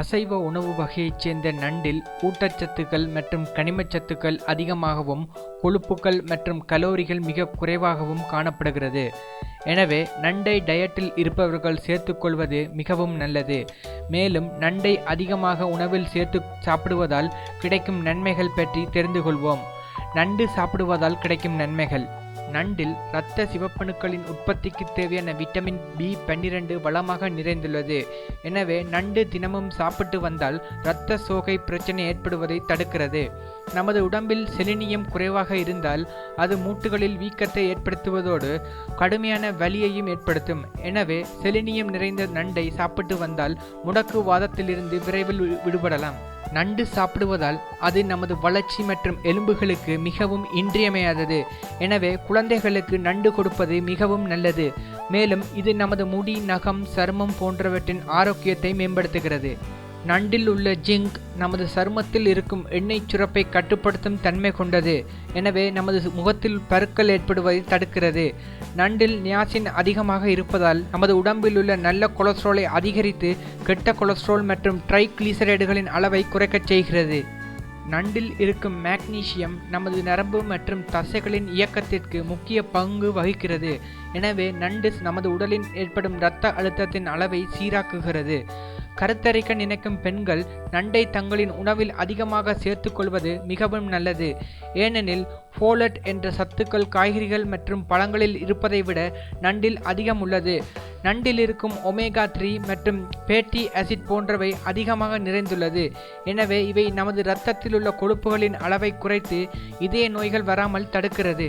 அசைவ உணவு வகையைச் சேர்ந்த நண்டில் ஊட்டச்சத்துக்கள் மற்றும் கனிமச்சத்துக்கள் அதிகமாகவும் கொழுப்புகள் மற்றும் கலோரிகள் மிக குறைவாகவும் காணப்படுகிறது. எனவே நண்டை டயட்டில் இருப்பவர்கள் சேர்த்துக்கொள்வது மிகவும் நல்லது. மேலும் நண்டை அதிகமாக உணவில் சேர்த்து சாப்பிடுவதால் கிடைக்கும் நன்மைகள் பற்றி தெரிந்து கொள்வோம். நண்டு சாப்பிடுவதால் கிடைக்கும் நன்மைகள். நண்டில் இரத்த சிவப்பணுக்களின் உற்பத்திக்கு தேவையான விட்டமின் பி பன்னிரண்டு வளமாக நிறைந்துள்ளது. எனவே நண்டு தினமும் சாப்பிட்டு வந்தால் இரத்த சோகை பிரச்சனை ஏற்படுவதை தடுக்கிறது. நமது உடம்பில் செலினியம் குறைவாக இருந்தால் அது மூட்டுகளில் வீக்கத்தை ஏற்படுத்துவதோடு கடுமையான வலியையும் ஏற்படுத்தும். எனவே செலினியம் நிறைந்த நண்டை சாப்பிட்டு வந்தால் முடக்குவாதத்திலிருந்து விரைவில் விடுபடலாம். நண்டு சாப்பிடுவதால் அது நமது வளர்ச்சி மற்றும் எலும்புகளுக்கு மிகவும் இன்றியமையாதது. எனவே குழந்தைகளுக்கு நண்டு கொடுப்பது மிகவும் நல்லது. மேலும் இது நமது முடி நகம் சருமம் போன்றவற்றின் ஆரோக்கியத்தை மேம்படுத்துகிறது. நண்டில் உள்ள ஜிங்க் நமது சருமத்தில் இருக்கும் எண்ணெய் சுரப்பை கட்டுப்படுத்தும் தன்மை கொண்டது. எனவே நமது முகத்தில் பருக்கள் ஏற்படுவதை தடுக்கிறது. நண்டில் நியாசின் அதிகமாக இருப்பதால் நமது உடம்பில் உள்ள நல்ல கொலஸ்ட்ராலை அதிகரித்து கெட்ட கொலஸ்ட்ரால் மற்றும் ட்ரைக்ளிசரைடுகளின் அளவை குறைக்கச் செய்கிறது. நண்டில் இருக்கும் மேக்னீசியம் நமது நரம்பு மற்றும் தசைகளின் இயக்கத்திற்கு முக்கிய பங்கு வகிக்கிறது. எனவே நண்டு நமது உடலில் ஏற்படும் இரத்த அழுத்தத்தின் அளவை சீராக்குகிறது. கருத்தரிக்க நினைக்கும் பெண்கள் நண்டை தங்களின் உணவில் அதிகமாக சேர்த்துக்கொள்வது மிகவும் நல்லது. ஏனெனில் ஃபோலட் என்ற சத்துக்கள் காய்கறிகள் மற்றும் பழங்களில் இருப்பதை விட நண்டில் அதிகம் உள்ளது. நண்டில் இருக்கும் ஒமேகா த்ரீ மற்றும் பேட்டி ஆசிட் போன்றவை அதிகமாக நிறைந்துள்ளது. எனவே இவை நமது இரத்தத்தில் உள்ள கொழுப்புகளின் அளவை குறைத்து இதய நோய்கள் வராமல் தடுக்கிறது.